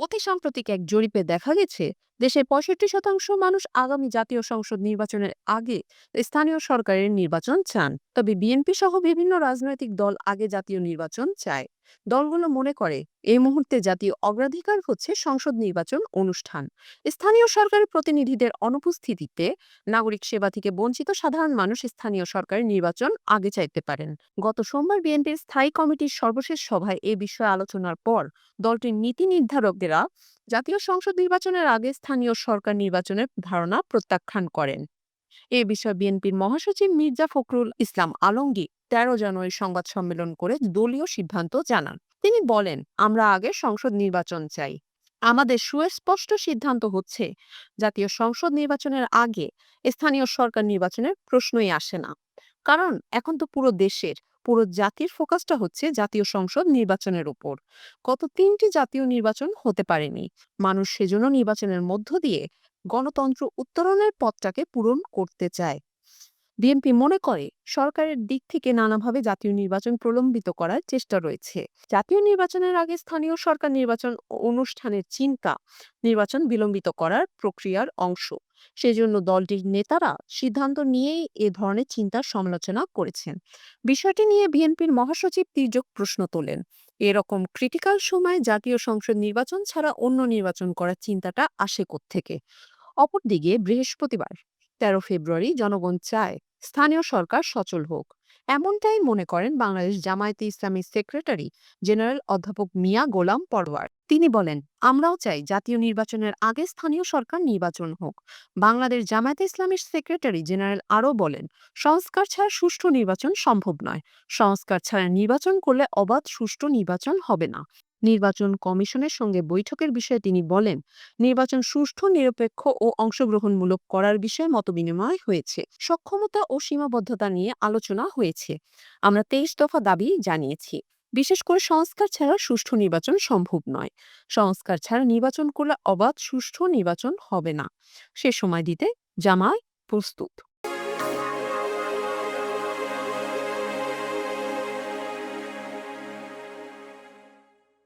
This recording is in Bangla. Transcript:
অতি সাম্প্রতিক এক জরিপে দেখা গেছে দেশের পঁয়ষট্টি শতাংশ মানুষ আগামী জাতীয় সংসদ নির্বাচনের আগে স্থানীয় সরকারের নির্বাচন চান। তবে বিএনপি সহ বিভিন্ন রাজনৈতিক দল আগে জাতীয় নির্বাচন চায়। দলগুলো মনে করে, এই মুহূর্তে জাতীয় অগ্রাধিকার হচ্ছে সংসদ নির্বাচন অনুষ্ঠান। স্থানীয় সরকারের প্রতিনিধিদের অনুপস্থিতিতে নাগরিক সেবা থেকে বঞ্চিত সাধারণ মানুষ স্থানীয় সরকারের নির্বাচন আগে চাইতে পারেন। গত সোমবার বিএনপির স্থায়ী কমিটির সর্বশেষ সভায় এ বিষয়ে আলোচনার পর দলটির নীতি নির্ধারকরা জাতীয় সংসদ নির্বাচনের আগে স্থানীয় সরকার নির্বাচনের ধারণা প্রত্যাখ্যান করেন। এ বিষয়ে বিএনপির মহাসচিব মির্জা ফখরুল ইসলাম আলমগীর তেরো জানুয়ারি সংবাদ সম্মেলন করে দলীয় সিদ্ধান্ত জানান। তিনি বলেন, আমরা আগে সংসদ নির্বাচন চাই। আমাদের সুস্পষ্ট সিদ্ধান্ত হচ্ছে, জাতীয় সংসদ নির্বাচনের আগে স্থানীয় সরকার নির্বাচনের প্রশ্নই আসে না। কারণ এখন তো পুরো দেশের পুরো জাতির ফোকাসটা হচ্ছে জাতীয় সংসদ নির্বাচনের উপর। গত তিনটি জাতীয় নির্বাচন হতে পারেনি। মানুষ সেজন্য নির্বাচনের মধ্য দিয়ে গণতন্ত্র উত্তরণের পথটাকে পূরণ করতে চায়। বিএনপি মনে করে সরকারের দিক থেকে নানাভাবে জাতীয় নির্বাচন প্রলম্বিত করার চেষ্টা রয়েছে। জাতীয় নির্বাচনের আগে স্থানীয় সরকার নির্বাচন অনুষ্ঠানের চিন্তা নির্বাচন বিলম্বিত করার প্রক্রিয়ার অংশ। সেজন্য দলটির নেতারা সিদ্ধান্ত নিয়েই এ ধরনের চিন্তার সমালোচনা করেছেন। বিষয়টি নিয়ে বিএনপির মহাসচিব তির্যক প্রশ্ন তোলেন। এরকম ক্রিটিক্যাল সময়ে জাতীয় সংসদ নির্বাচন ছাড়া অন্য নির্বাচন করার চিন্তাটা আসে থেকে অপরদিকে বৃহস্পতিবার, তেরো ফেব্রুয়ারি জনগণ চায় স্থানীয় সরকার সচল হোক। এমনটাই মনে করেন বাংলাদেশ জামায়াতে ইসলামী সেক্রেটারি জেনারেল অধ্যাপক মিয়া গোলাম পরওয়ার তিনি বলেন, আমরাও চাই জাতীয় নির্বাচনের আগে স্থানীয় সরকার নির্বাচন হোক। বাংলাদেশ জামায়াতে ইসলামীর সেক্রেটারি জেনারেল আরও বলেন, সংস্কার ছাড়া সুষ্ঠু নির্বাচন সম্ভব নয়। সংস্কার ছাড়া নির্বাচন করলে অবাধ সুষ্ঠু নির্বাচন হবে না। নির্বাচন কমিশনের সঙ্গে বৈঠকের বিষয়ে তিনি বলেন, নির্বাচন সুষ্ঠু, নিরপেক্ষ ও অংশগ্রহণমূলক করার বিষয়ে মতবিনিময় হয়েছে। সক্ষমতা ও সীমাবদ্ধতা নিয়ে আলোচনা হয়েছে। আমরা তেইশ দফা দাবি জানিয়েছি। বিশেষ করে সংস্কার ছাড়া সুষ্ঠু নির্বাচন সম্ভব নয়। সংস্কার ছাড়া নির্বাচন করলে অবাধ সুষ্ঠু নির্বাচন হবে না। সে সময় দিতে জামায় প্রস্তুত।